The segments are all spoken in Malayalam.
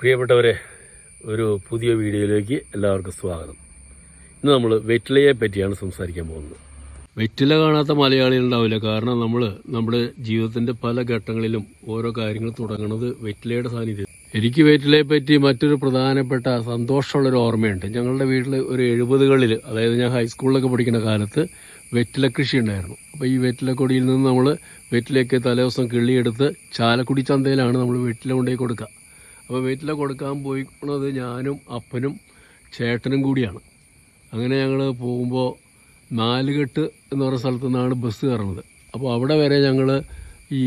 പ്രിയപ്പെട്ടവരെ ഒരു പുതിയ വീഡിയോയിലേക്ക് എല്ലാവർക്കും സ്വാഗതം. ഇന്ന് നമ്മൾ വെറ്റിലയെ പറ്റിയാണ് സംസാരിക്കാൻ പോകുന്നത്. വെറ്റില കാണാത്ത മലയാളികൾ ഉണ്ടാവില്ല. കാരണം നമ്മൾ നമ്മുടെ ജീവിതത്തിന്റെ പല ഘട്ടങ്ങളിലും ഓരോ കാര്യങ്ങൾ തുടങ്ങുന്നത് വെറ്റിലയുടെ സാന്നിധ്യം എനിക്ക് വെറ്റിലയെ പറ്റി മറ്റൊരു പ്രധാനപ്പെട്ട സന്തോഷമുള്ളൊരു ഓർമ്മയുണ്ട്. ഞങ്ങളുടെ വീട്ടിൽ ഒരു എഴുപതുകളിൽ അതായത് ഞാൻ ഹൈസ്കൂളിലൊക്കെ പഠിക്കുന്ന കാലത്ത് വെറ്റില കൃഷി ഉണ്ടായിരുന്നു. അപ്പോൾ ഈ വെറ്റിലക്കൊടിയിൽ നിന്ന് നമ്മൾ വെറ്റിലയൊക്കെ തലേദിവസം കിള്ളിയെടുത്ത് ചാലക്കുടി ചന്തയിലാണ് നമ്മൾ വെറ്റില കൊണ്ടുപോയി കൊടുക്കുക. അപ്പോൾ വീട്ടിൽ കൊടുക്കാൻ പോയിക്കുന്നത് ഞാനും അപ്പനും ചേട്ടനും കൂടിയാണ്. അങ്ങനെ ഞങ്ങൾ പോകുമ്പോൾ നാലുകെട്ട് എന്ന് പറഞ്ഞ സ്ഥലത്തു നിന്നാണ് ബസ് കയറുന്നത്. അപ്പോൾ അവിടെ വരെ ഞങ്ങൾ ഈ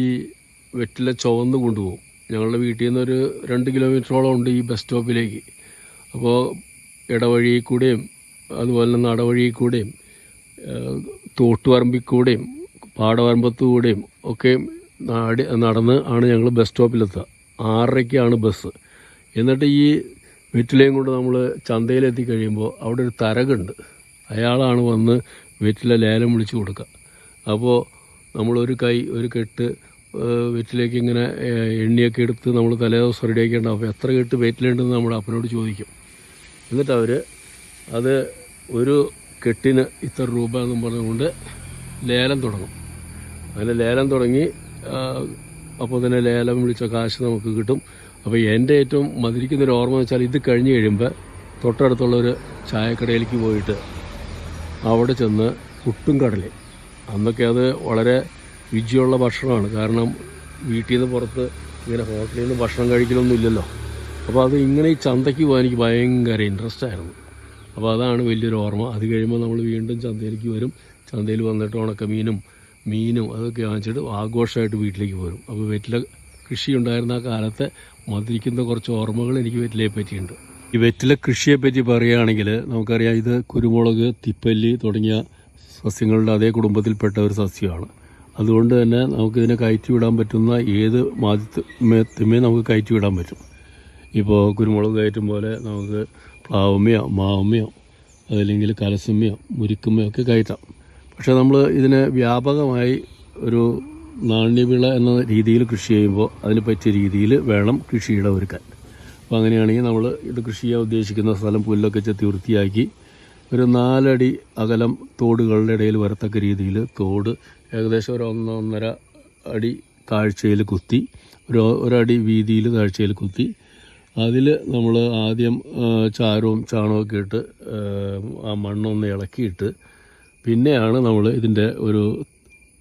വെറ്റില ചുവന്ന് കൊണ്ടുപോകും. ഞങ്ങളുടെ വീട്ടിൽ നിന്നൊരു രണ്ട് കിലോമീറ്ററോളം ഉണ്ട് ഈ ബസ് സ്റ്റോപ്പിലേക്ക്. അപ്പോൾ ഇടവഴി കൂടെയും അതുപോലെ നടവഴി കൂടെയും തോട്ടുവരമ്പിൽ കൂടെയും പാടവരമ്പത്തു കൂടെയും ഒക്കെ നാടി നടന്ന് ആണ് ഞങ്ങൾ ബസ് സ്റ്റോപ്പിലെത്തുക. ആറരയ്ക്കാണ് ബസ്. എന്നിട്ട് ഈ വെറ്റിലയും കൊണ്ട് നമ്മൾ ചന്തയിലെത്തി കഴിയുമ്പോൾ അവിടെ ഒരു തരകുണ്ട്. അയാളാണ് വന്ന് വെറ്റില ലേലം വിളിച്ചു കൊടുക്കുക അപ്പോൾ നമ്മളൊരു കൈ ഒരു കെട്ട് വെറ്റിലേക്ക് ഇങ്ങനെ എണ്ണിയൊക്കെ എടുത്ത് നമ്മൾ തലേദിവസം റെഡിയാക്കിയിട്ടുണ്ടാവും അപ്പോൾ എത്ര കെട്ട് വെറ്റിലുണ്ടെന്ന് നമ്മൾ അപ്പനോട് ചോദിക്കും. എന്നിട്ട് അവർ അത് ഒരു കെട്ടിന് ഇത്ര രൂപ എന്നും പറഞ്ഞുകൊണ്ട് ലേലം തുടങ്ങും. അങ്ങനെ ലേലം തുടങ്ങി അപ്പോൾ തന്നെ ലേലം വിളിച്ച കാശ് നമുക്ക് കിട്ടും. അപ്പോൾ എന്റെ ഏറ്റവും മതിരിക്കുന്നൊരു ഓർമ്മ എന്ന് വെച്ചാൽ ഇത് കഴിഞ്ഞ് കഴിയുമ്പോൾ തൊട്ടടുത്തുള്ള ഒരു ചായക്കടയിലേക്ക് പോയിട്ട് അവിടെ ചെന്ന് പുട്ടും കടലയും. അന്നൊക്കെ അത് വളരെ രുചിയുള്ള ഭക്ഷണമാണ്. കാരണം വീട്ടിൽ നിന്ന് പുറത്ത് ഇങ്ങനെ ഹോട്ടലിൽ നിന്ന് ഭക്ഷണം കഴിക്കലൊന്നും ഇല്ലല്ലോ. അപ്പോൾ അത് ഇങ്ങനെ ഈ ചന്തയ്ക്ക് പോകാൻ എനിക്ക് ഭയങ്കര ഇൻട്രസ്റ്റ് ആയിരുന്നു. അപ്പോൾ അതാണ് വലിയൊരു ഓർമ്മ. അത് കഴിയുമ്പോൾ നമ്മൾ വീണ്ടും ചന്തയിലേക്ക് വരും. ചന്തയിൽ വന്നിട്ട് ഉണക്കമീനും മീനും അതൊക്കെ വാങ്ങിച്ചിട്ട് ആഘോഷമായിട്ട് വീട്ടിലേക്ക് പോരും. അപ്പോൾ വെറ്റില കൃഷി ഉണ്ടായിരുന്ന ആ കാലത്തെ മധുരിക്കുന്ന കുറച്ച് ഓർമ്മകൾ എനിക്ക് വെറ്റിലയെ പറ്റിയുണ്ട്. ഈ വെറ്റില കൃഷിയെ പറ്റി പറയുകയാണെങ്കിൽ നമുക്കറിയാം ഇത് കുരുമുളക് തിപ്പല്ലി തുടങ്ങിയ സസ്യങ്ങളുടെ അതേ കുടുംബത്തിൽപ്പെട്ട ഒരു സസ്യമാണ്. അതുകൊണ്ട് തന്നെ നമുക്കിതിനെ കയറ്റി വിടാൻ പറ്റുന്ന ഏത് മാധ്യമത്തിമേ നമുക്ക് കയറ്റി വിടാൻ പറ്റും. ഇപ്പോൾ കുരുമുളക് കയറ്റും പോലെ നമുക്ക് പ്ലാവുമ്മയോ മാവുമ്മയോ അതല്ലെങ്കിൽ കലസമ്മയോ മുരിക്കുമ്മയോ ഒക്കെ കയറ്റാം. പക്ഷേ നമ്മൾ ഇതിനെ വ്യാപകമായി ഒരു നാണ്യവിള എന്ന രീതിയിൽ കൃഷി ചെയ്യുമ്പോൾ അതിന് പറ്റിയ രീതിയിൽ വേണം കൃഷിയിടം ഒരുക്കാൻ. അപ്പോൾ അങ്ങനെയാണെങ്കിൽ നമ്മൾ ഇത് കൃഷി ചെയ്യാൻ ഉദ്ദേശിക്കുന്ന സ്ഥലം പുല്ലൊക്കെ ചെത്തി വൃത്തിയാക്കി ഒരു നാലടി അകലം തോടുകളുടെ ഇടയിൽ വരത്തക്ക രീതിയിൽ തോട് ഏകദേശം ഒരു ഒന്നൊന്നര അടി താഴ്ചയിൽ കുത്തി ഒരു ഒരടി വീതിയിൽ താഴ്ചയിൽ കുത്തി. അതിൽ നമ്മൾ ആദ്യം ചാരവും ചാണകമൊക്കെ ഇട്ട് ആ മണ്ണൊന്ന് ഇളക്കിയിട്ട് പിന്നെയാണ് നമ്മൾ ഇതിന്റെ ഒരു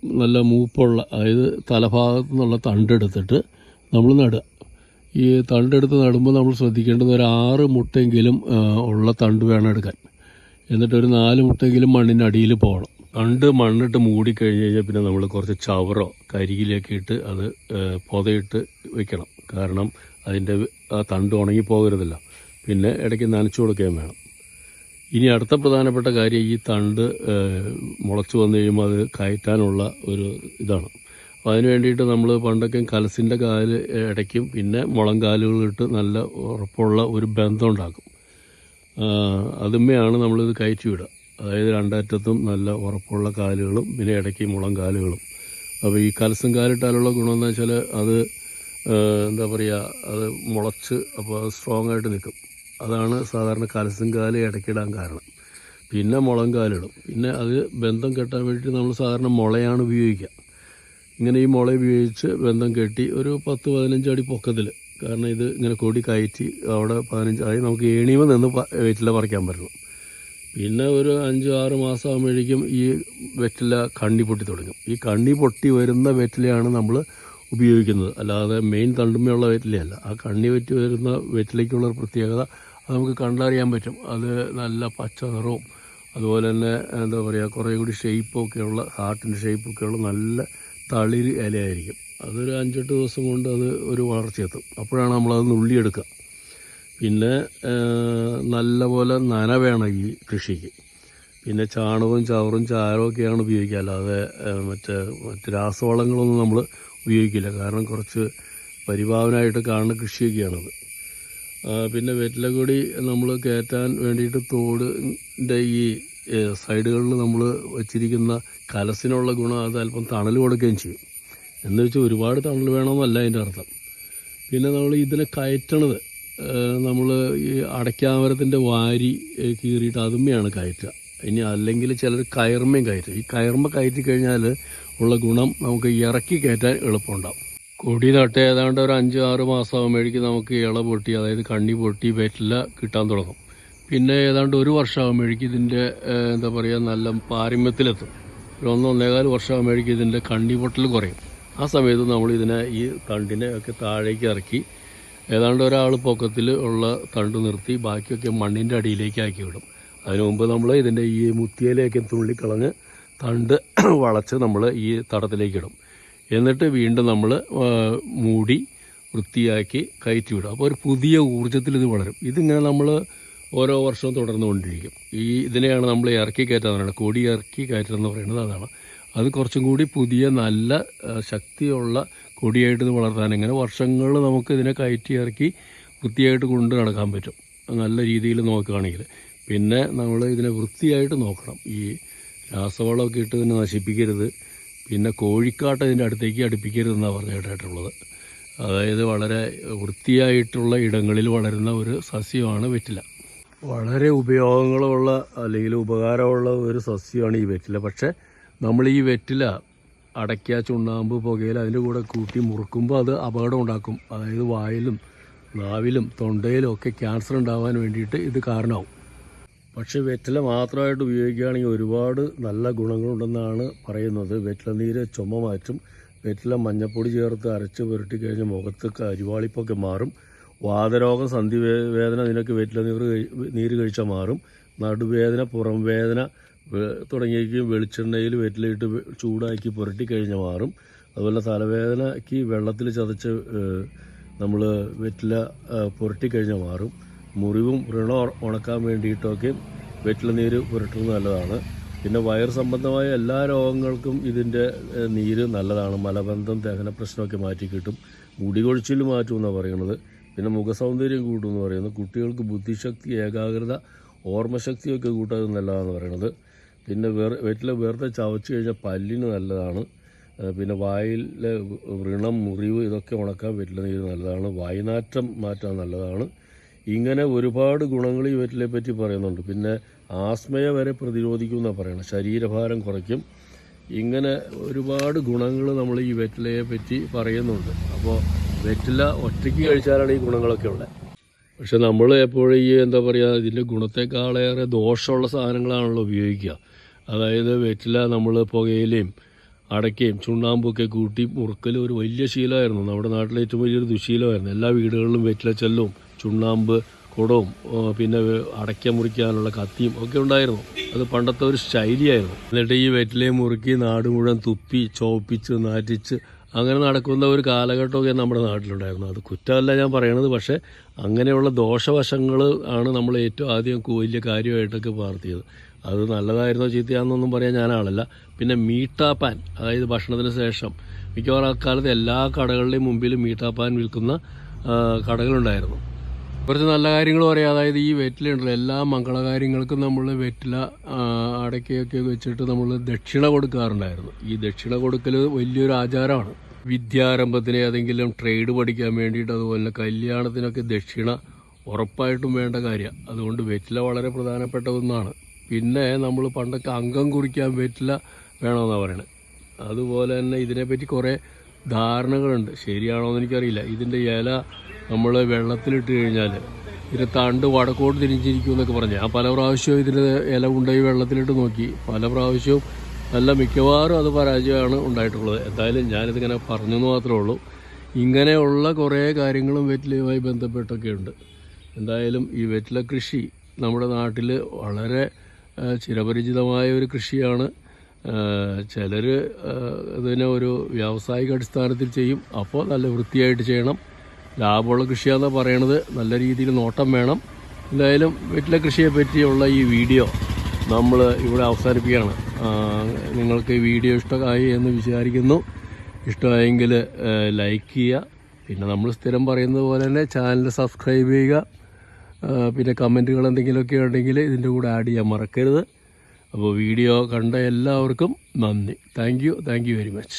നല്ല മൂപ്പുള്ള അതായത് തലഭാഗത്തു നിന്നുള്ള തണ്ടെടുത്തിട്ട് നമ്മൾ നടുക. ഈ തണ്ടെടുത്ത് നടുമ്പോൾ നമ്മൾ ശ്രദ്ധിക്കേണ്ടത് ഒരു ആറ് മുട്ടെങ്കിലും ഉള്ള തണ്ട് വേണം എടുക്കാൻ. എന്നിട്ട് ഒരു നാല് മുട്ടെങ്കിലും മണ്ണിന്റെ അടിയിൽ പോകണം. തണ്ട് മണ്ണിട്ട് മൂടിക്കഴിഞ്ഞ് കഴിഞ്ഞാൽ പിന്നെ നമ്മൾ കുറച്ച് ചവറോ കരികിലൊക്കെ ഇട്ട് അത് പുതയിട്ട് വെക്കണം. കാരണം അതിന്റെ ആ തണ്ട് ഉണങ്ങി പോകരുതല്ലോ. പിന്നെ ഇടയ്ക്ക് നനച്ചു കൊടുക്കുകയും വേണം. ഇനി അടുത്ത പ്രധാനപ്പെട്ട കാര്യം ഈ തണ്ട് മുളച്ചു വന്നു കഴിയുമ്പോൾ അത് കയറ്റാനുള്ള ഒരു ഇതാണ്. അപ്പോൾ അതിന് വേണ്ടിയിട്ട് നമ്മൾ പണ്ടൊക്കെ കലസിന്റെ കാൽ ഇടയ്ക്കും പിന്നെ മുളം കാലുകളിട്ട് നല്ല ഉറപ്പുള്ള ഒരു ബന്ധം ഉണ്ടാക്കും. അതുമ്മയാണ് നമ്മളിത് കയറ്റി വിടുക അതായത് രണ്ടറ്റത്തും നല്ല ഉറപ്പുള്ള കാലുകളും പിന്നെ ഇടയ്ക്ക് മുളം കാലുകളും. അപ്പോൾ ഈ കലസും കാലിട്ടാലുള്ള ഗുണമെന്ന് വെച്ചാൽ അത് എന്താ പറയുക അത് മുളച്ച് അപ്പോൾ അത് സ്ട്രോങ് ആയിട്ട് നിൽക്കും. അതാണ് സാധാരണ കലസും കാൽ ഇടയ്ക്കിടാൻ കാരണം. പിന്നെ മുളം കാലിടും പിന്നെ അത് ബന്ധം കെട്ടാൻ വേണ്ടി നമ്മൾ സാധാരണ മുളയാണ് ഉപയോഗിക്കുക. ഇങ്ങനെ ഈ മുള ഉപയോഗിച്ച് ബന്ധം കെട്ടി ഒരു പത്ത് അടി പൊക്കത്തിൽ കാരണം ഇത് ഇങ്ങനെ കൊടി കയറ്റി അവിടെ പതിനഞ്ചായി നമുക്ക് ഏണിമ നിന്ന് വെറ്റില പറിക്കാൻ പറ്റണം. പിന്നെ ഒരു അഞ്ച് ആറ് മാസം ആകുമ്പോഴേക്കും ഈ വെറ്റില കണ്ണി പൊട്ടി തുടങ്ങും. ഈ കണ്ണി പൊട്ടി വരുന്ന വെറ്റിലയാണ് നമ്മൾ ഉപയോഗിക്കുന്നത്. അല്ലാതെ മെയിൻ തണ്ടുമ്മയുള്ള വെറ്റിലയല്ല. ആ കണ്ണി വെറ്റി വരുന്ന വെറ്റിലയ്ക്കുള്ള പ്രത്യേകത നമുക്ക് കണ്ടറിയാൻ പറ്റും. അത് നല്ല പച്ച നിറവും അതുപോലെ തന്നെ എന്താ പറയുക കുറേ കൂടി ഷേപ്പൊക്കെയുള്ള ഹാർട്ടിന്റെ ഷേപ്പൊക്കെയുള്ള നല്ല തളിര് ഇലയായിരിക്കും. അതൊരു അഞ്ചെട്ട് ദിവസം കൊണ്ട് അത് ഒരു വളർച്ചയെത്തും അപ്പോഴാണ് നമ്മളത് നുള്ളിയെടുക്കുക. പിന്നെ നല്ലപോലെ നല്ല പോലെ നന വേണം ഈ കൃഷിക്ക്. പിന്നെ ചാണകവും ചവറും ചാരവും ഒക്കെയാണ് ഉപയോഗിക്കുക. അല്ലാതെ മറ്റേ മറ്റ് രാസവളങ്ങളൊന്നും നമ്മൾ ഉപയോഗിക്കില്ല. കാരണം കുറച്ച് പരിഭാവനമായിട്ട് കാണുന്ന കൃഷിയൊക്കെയാണത്. പിന്നെ വെറ്റിലക്കൊടി നമ്മൾ കയറ്റാൻ വേണ്ടിയിട്ട് തോടിന്റെ ഈ സൈഡുകളിൽ നമ്മൾ വച്ചിരിക്കുന്ന കലസിനുള്ള ഗുണം അത് അല്പം തണൽ കൊടുക്കുകയും ചെയ്യും. എന്ന് വെച്ചാൽ ഒരുപാട് തണൽ വേണമെന്നല്ല അതിന്റെ അർത്ഥം. പിന്നെ നമ്മൾ ഇതിനെ കയറ്റണത് നമ്മൾ ഈ അടയ്ക്കാമരത്തിന്റെ വാരി കീറിയിട്ട് അതുമ്മയാണ് കയറ്റുക. ഇനി അല്ലെങ്കിൽ ചിലർ കയർമയും കയറ്റും. ഈ കയർമ കയറ്റി കഴിഞ്ഞാൽ ഉള്ള ഗുണം നമുക്ക് ഇറക്കി കയറ്റാൻ എളുപ്പമുണ്ടാവും. കൊടി നട്ട് ഏതാണ്ട് ഒരു അഞ്ച് ആറ് മാസമാകുമ്പോഴേക്കും നമുക്ക് ഇള പൊട്ടി അതായത് കണ്ണി പൊട്ടി വെറ്റില കിട്ടാൻ തുടങ്ങും. പിന്നെ ഏതാണ്ട് ഒരു വർഷമാകുമ്പോഴേക്കും ഇതിന്റെ എന്താ പറയുക നല്ല പാരമ്യത്തിലെത്തും. ഒരു ഒന്നൊന്നേകാൽ വർഷമാകുമ്പോഴേക്കും ഇതിന്റെ കണ്ണി പൊട്ടൽ കുറയും. ആ സമയത്ത് നമ്മൾ ഇതിനെ ഈ തണ്ടിനെ ഒക്കെ താഴേക്ക് ഇറക്കി ഏതാണ്ട് ഒരാൾ പൊക്കത്തിൽ ഉള്ള തണ്ട് നിർത്തി ബാക്കിയൊക്കെ മണ്ണിന്റെ അടിയിലേക്ക് ആക്കി വിടും. അതിനു മുമ്പ് നമ്മൾ ഇതിന്റെ ഈ മുത്തിയിലേക്ക് തുള്ളിക്കളഞ്ഞ് തണ്ട് വളച്ച് നമ്മൾ ഈ തടത്തിലേക്ക് ഇടും. എന്നിട്ട് വീണ്ടും നമ്മൾ മൂടി വൃത്തിയാക്കി കയറ്റി വിടും അപ്പോൾ ഒരു പുതിയ ഊർജത്തിൽ ഇത് വളരും. ഇതിങ്ങനെ നമ്മൾ ഓരോ വർഷവും തുടർന്നുകൊണ്ടിരിക്കും. ഈ ഇതിനെയാണ് നമ്മൾ ഇറക്കി കയറ്റാൻ കൊടി ഇറക്കി കയറ്റുക എന്ന് പറയുന്നത് അതാണ്. അത് കുറച്ചും കൂടി പുതിയ നല്ല ശക്തിയുള്ള കൊടിയായിട്ട് ഇത് വളർത്താൻ ഇങ്ങനെ വർഷങ്ങൾ നമുക്ക് ഇതിനെ കയറ്റി ഇറക്കി വൃത്തിയായിട്ട് കൊണ്ട് നടക്കാൻ പറ്റും. നല്ല രീതിയിൽ നോക്കുകയാണെങ്കിൽ. പിന്നെ നമ്മൾ ഇതിനെ വൃത്തിയായിട്ട് നോക്കണം. ഈ രാസവളമൊക്കെ ഇട്ട് ഇതിനെ നശിപ്പിക്കരുത്. പിന്നെ കോഴിക്കാട്ട് ഇതിന്റെ അടുത്തേക്ക് അടുപ്പിക്കരുതെന്നാണ് പറഞ്ഞു കേട്ടിട്ടുള്ളത്. അതായത് വളരെ വൃത്തിയായിട്ടുള്ള ഇടങ്ങളിൽ വളരുന്ന ഒരു സസ്യമാണ് വെറ്റില. വളരെ ഉപയോഗങ്ങളുള്ള അല്ലെങ്കിൽ ഉപകാരമുള്ള ഒരു സസ്യമാണ് ഈ വെറ്റില. പക്ഷേ നമ്മൾ ഈ വെറ്റില അടയ്ക്ക ചുണ്ണാമ്പ് പുകയിൽ അതിന്റെ കൂടെ കൂട്ടി മുറുക്കുമ്പോൾ അത് അപകടം ഉണ്ടാക്കും. അതായത് വായിലും നാവിലും തൊണ്ടയിലും ഒക്കെ ക്യാൻസർ ഉണ്ടാവാൻ വേണ്ടിയിട്ട് ഇത് കാരണമാവും. പക്ഷേ വെറ്റില മാത്രമായിട്ട് ഉപയോഗിക്കുകയാണെങ്കിൽ ഒരുപാട് നല്ല ഗുണങ്ങളുണ്ടെന്നാണ് പറയുന്നത്. വെറ്റില നീര് ചുമ മാറ്റും. വെറ്റില മഞ്ഞപ്പൊടി ചേർത്ത് അരച്ച് പുരട്ടി കഴിഞ്ഞ് മുഖത്ത് അരിവാളിപ്പൊക്കെ മാറും. വാതരോഗം സന്ധി വേദന നിനക്ക് വെറ്റില നീര് നീര് കഴിച്ചാൽ മാറും. നടുവേദന പുറം വേദന തുടങ്ങിയിരിക്കും വെളിച്ചെണ്ണയിൽ വെറ്റിലയിട്ട് ചൂടാക്കി പുരട്ടി കഴിഞ്ഞ് മാറും. അതുപോലെ തലവേദനയ്ക്ക് വെള്ളത്തിൽ ചതച്ച് നമ്മൾ വെറ്റില പുരട്ടി കഴിഞ്ഞാൽ മാറും. മുറിവും വ്രണം ഉണക്കാൻ വേണ്ടിയിട്ടൊക്കെ വെറ്റില നീര് പുരട്ടുന്നത് നല്ലതാണ്. പിന്നെ വയർ സംബന്ധമായ എല്ലാ രോഗങ്ങൾക്കും ഇതിന്റെ നീര് നല്ലതാണ്. മലബന്ധം ദഹന പ്രശ്നമൊക്കെ മാറ്റി കിട്ടും. മുടി കൊഴിച്ചിൽ മാറ്റുമെന്നാണ് പറയുന്നത്. പിന്നെ മുഖസൗന്ദര്യം കൂട്ടുമെന്ന് പറയുന്നത്. കുട്ടികൾക്ക് ബുദ്ധിശക്തി ഏകാഗ്രത ഓർമ്മശക്തിയൊക്കെ കൂട്ടാൻ നല്ലതാണെന്ന് പറയുന്നത്. പിന്നെ വേറെ വെറ്റില വെറുതെ ചവച്ച് കഴിഞ്ഞാൽ പല്ലിന് നല്ലതാണ്. പിന്നെ വായിലെ വ്രണം മുറിവ് ഇതൊക്കെ ഉണക്കാൻ വെറ്റില നീര് നല്ലതാണ്. വായുനാറ്റം മാറ്റാൻ നല്ലതാണ്. ഇങ്ങനെ ഒരുപാട് ഗുണങ്ങൾ ഈ വെറ്റിലയെ പറ്റി പറയുന്നുണ്ട്. പിന്നെ ആസ്മയ വരെ പ്രതിരോധിക്കും എന്നാണ് പറയുന്നത് ശരീരഭാരം കുറയ്ക്കും. ഇങ്ങനെ ഒരുപാട് ഗുണങ്ങൾ നമ്മൾ ഈ വെറ്റിലയെ പറ്റി പറയുന്നുണ്ട്. അപ്പോൾ വെറ്റില ഒറ്റയ്ക്ക് കഴിച്ചാലാണ് ഈ ഗുണങ്ങളൊക്കെ ഉള്ളത് പക്ഷെ നമ്മൾ എപ്പോഴും ഈ എന്താ പറയുക ഇതിന്റെ ഗുണത്തെക്കാളേറെ ദോഷമുള്ള സാധനങ്ങളാണല്ലോ ഉപയോഗിക്കുക. അതായത് വെറ്റില നമ്മൾ പുകയിലയും അടയ്ക്കയും ചുണ്ണാമ്പൊക്കെ കൂട്ടി മുറുക്കൽ ഒരു വലിയ ശീലമായിരുന്നു. നമ്മുടെ നാട്ടിലെ ഏറ്റവും വലിയൊരു ദുശീലമായിരുന്നു. എല്ലാ വീടുകളിലും വെറ്റില ചെല്ലവും ചുണ്ണാമ്പ് കുടവും പിന്നെ അടയ്ക്ക മുറിക്കാനുള്ള കത്തിയും ഒക്കെ ഉണ്ടായിരുന്നു. അത് പണ്ടത്തെ ഒരു ശൈലിയായിരുന്നു. എന്നിട്ട് ഈ വെറ്റിലയെ മുറുക്കി നാട് മുഴുവൻ തുപ്പി ചോപ്പിച്ച് നാറ്റിച്ച് അങ്ങനെ നടക്കുന്ന ഒരു കാലഘട്ടമൊക്കെ നമ്മുടെ നാട്ടിലുണ്ടായിരുന്നു. അത് കുറ്റമല്ല ഞാൻ പറയണത് പക്ഷേ അങ്ങനെയുള്ള ദോഷവശങ്ങൾ ആണ് നമ്മൾ ഏറ്റവും ആദ്യം വലിയ കാര്യമായിട്ടൊക്കെ പാർത്തിയത്. അത് നല്ലതായിരുന്നോ ചീത്തയാണെന്നൊന്നും പറയാൻ ഞാനാളല്ല പിന്നെ മീട്ടാപ്പാൻ അതായത് ഭക്ഷണത്തിന് ശേഷം മിക്കവാറും അക്കാലത്ത് എല്ലാ കടകളുടെയും മുമ്പിൽ മീട്ടാപ്പാൻ വിൽക്കുന്ന കടകളുണ്ടായിരുന്നു. കുറച്ച് നല്ല കാര്യങ്ങൾ പറയാം. അതായത് ഈ വെറ്റിലുണ്ടല്ലോ എല്ലാ മംഗളകാര്യങ്ങൾക്കും നമ്മൾ വെറ്റില അടക്കയൊക്കെ വെച്ചിട്ട് നമ്മൾ ദക്ഷിണ കൊടുക്കാറുണ്ടായിരുന്നു. ഈ ദക്ഷിണ കൊടുക്കൽ വലിയൊരു ആചാരമാണ്. വിദ്യാരംഭത്തിന് ഏതെങ്കിലും ട്രേഡ് പഠിക്കാൻ വേണ്ടിയിട്ട് അതുപോലെ കല്യാണത്തിനൊക്കെ ദക്ഷിണ ഉറപ്പായിട്ടും വേണ്ട കാര്യമാണ് അതുകൊണ്ട് വെറ്റില വളരെ പ്രധാനപ്പെട്ട ഒന്നാണ്. പിന്നെ നമ്മൾ പണ്ടൊക്കെ അംഗം കുറിക്കാൻ വെറ്റില വേണമെന്നാണ് പറയുന്നത് അതുപോലെ തന്നെ ഇതിനെപ്പറ്റി കുറേ ധാരണകളുണ്ട്. ശരിയാണോ എന്ന് എനിക്കറിയില്ല. ഇതിന്റെ ഇല നമ്മൾ വെള്ളത്തിലിട്ട് കഴിഞ്ഞാൽ ഇതിന്റെ തണ്ട് വടക്കോട്ട് തിരിഞ്ഞിരിക്കും എന്നൊക്കെ പറഞ്ഞു. ആ പല പ്രാവശ്യവും ഇതിന്റെ ഇല ഉണ്ടായി വെള്ളത്തിലിട്ട് നോക്കി. പല പ്രാവശ്യവും നല്ല മിക്കവാറും അത് പരാജയമാണ് ഉണ്ടായിട്ടുള്ളത്. എന്തായാലും ഞാനിതിങ്ങനെ പറഞ്ഞെന്ന് മാത്രമേ ഉള്ളൂ. ഇങ്ങനെയുള്ള കുറേ കാര്യങ്ങളും വെറ്റിലയുമായി ബന്ധപ്പെട്ടൊക്കെ ഉണ്ട്. എന്തായാലും ഈ വെറ്റില കൃഷി നമ്മുടെ നാട്ടിൽ വളരെ ചിരപരിചിതമായ ഒരു കൃഷിയാണ്. ചിലർ ഇതിനെ ഒരു വ്യാവസായിക അടിസ്ഥാനത്തിൽ ചെയ്യും. അപ്പോൾ നല്ല വൃത്തിയായിട്ട് ചെയ്യണം. ലാഭമുള്ള കൃഷിയാണെന്ന് പറയണത്. നല്ല രീതിയിൽ നോട്ടം വേണം. എന്തായാലും വീട്ടിലെ കൃഷിയെ പറ്റിയുള്ള ഈ വീഡിയോ നമ്മൾ ഇവിടെ അവസാനിപ്പിക്കുകയാണ്. നിങ്ങൾക്ക് ഈ വീഡിയോ ഇഷ്ടമായി എന്ന് വിചാരിക്കുന്നു. ഇഷ്ടമായെങ്കിൽ ലൈക്ക് ചെയ്യുക. പിന്നെ നമ്മൾ സ്ഥിരം പറയുന്നത് പോലെ തന്നെ ചാനൽ സബ്സ്ക്രൈബ് ചെയ്യുക. പിന്നെ കമന്റുകൾ എന്തെങ്കിലുമൊക്കെ ഉണ്ടെങ്കിൽ ഇതിന്റെ കൂടെ ആഡ് ചെയ്യാൻ മറക്കരുത്. അപ്പോൾ വീഡിയോ കണ്ട എല്ലാവർക്കും നന്ദി. Thank you. Thank you very much.